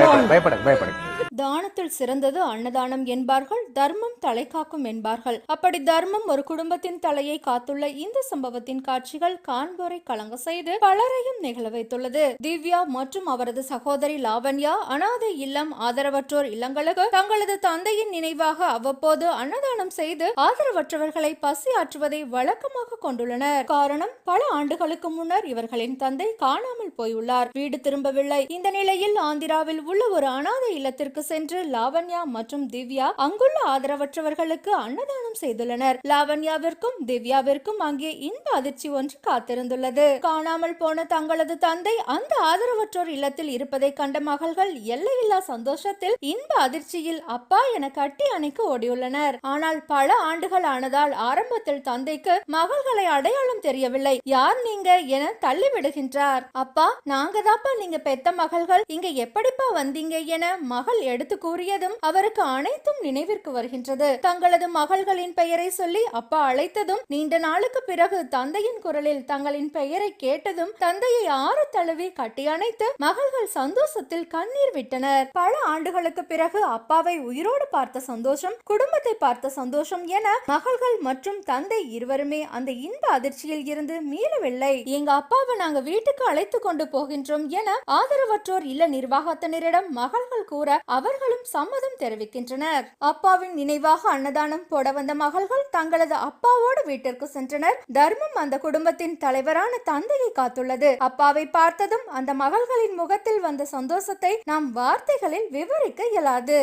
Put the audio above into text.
பயப்பட பயப்பட பயப்பட. தானத்தில் சிறந்தது அன்னதானம் என்பார்கள் தர்மம் தலை காக்கும் என்பார்கள். அப்படி தர்மம் ஒரு குடும்பத்தின் தலையை காத்துள்ள இந்த சம்பவத்தின் காட்சிகள் காண்போரை கலங்க செய்து பலரையும் நிகழ வைத்துள்ளது. திவ்யா மற்றும் அவரது சகோதரி லாவண்யா அனாதை இல்லம் ஆதரவற்றோர் இல்லங்களுக்கு தங்களது தந்தையின் நினைவாக அவ்வப்போது அன்னதானம் செய்து ஆதரவற்றவர்களை பசி ஆற்றுவதை வழக்கமாக கொண்டுள்ளனர். காரணம் பல ஆண்டுகளுக்கு முன்னர் இவர்களின் தந்தை காணாமல் போயுள்ளார். வீடு திரும்பவில்லை. இந்த நிலையில் ஆந்திராவில் உள்ள ஒரு அனாதை இல்லத்திற்கு சென்று லாவண்யா மற்றும் திவ்யா அங்குள்ள ஆதரவற்றவர்களுக்கு அன்னதானம் செய்துள்ளனர். லாவண்யாவிற்கும் திவ்யாவிற்கும் அங்கே இன்ப அதிர்ச்சி ஒன்று காத்திருந்துள்ளது. காணாமல் போன தங்களது தந்தை அந்த ஆதரவற்றோர் இல்லத்தில் இருப்பதை கண்ட மகள்கள் எல்லையில்லா சந்தோஷத்தில் இன்ப அதிர்ச்சியில் அப்பா என கட்டி அணைக்கு ஓடியுள்ளனர். ஆனால் பல ஆண்டுகள் ஆனதால் ஆரம்பத்தில் தந்தைக்கு மகள்களை அடையாளம் தெரியவில்லை. யார் நீங்க என தள்ளிவிடுகின்றார். அப்பா நாங்க தாப்பா நீங்க பெத்த மகள்கள். இங்க எப்படிப்பா வந்தீங்க என மகள் எடுத்து கூறியதும் அவருக்கு அனைத்தும் நினைவிற்கு வருகின்றது. தங்களது மகள்களின் பெயரை சொல்லி அப்பா அழைத்ததும் நீண்ட நாளுக்கு பிறகு தந்தையின் குரலில் தங்களின் பெயரை கேட்டதும் தந்தையை ஆறு தழுவி கட்டி அணைத்து மகள்கள் சந்தோஷத்தில் கண்ணீர் விட்டனர். பல ஆண்டுகளுக்கு பிறகு அப்பாவை உயிரோடு பார்த்த சந்தோஷம் குடும்பத்தை பார்த்த சந்தோஷம் என மகள்கள் மற்றும் தந்தை இருவருமே அந்த இன்ப அதிர்ச்சியில் இருந்து மீளவில்லை. எங்க அப்பாவை நாங்க வீட்டுக்கு அழைத்து கொண்டு போகின்றோம் என ஆதரவற்றோர் இல்ல நிர்வாகத்தினரிடம் மகள்கள் கூற அவர் அவர்களும் சம்மதம் தெரிவிக்கின்றனர். அப்பாவின் நினைவாக அன்னதானம் போட வந்த மகள்கள் தங்களது அப்பாவோடு வீட்டிற்கு சென்றனர். தர்மம் அந்த குடும்பத்தின் தலைவரான தந்தையை காத்துள்ளது. அப்பாவை பார்த்ததும் அந்த மகள்களின் முகத்தில் வந்த சந்தோஷத்தை நாம் வார்த்தைகளில் விவரிக்க இயலாது.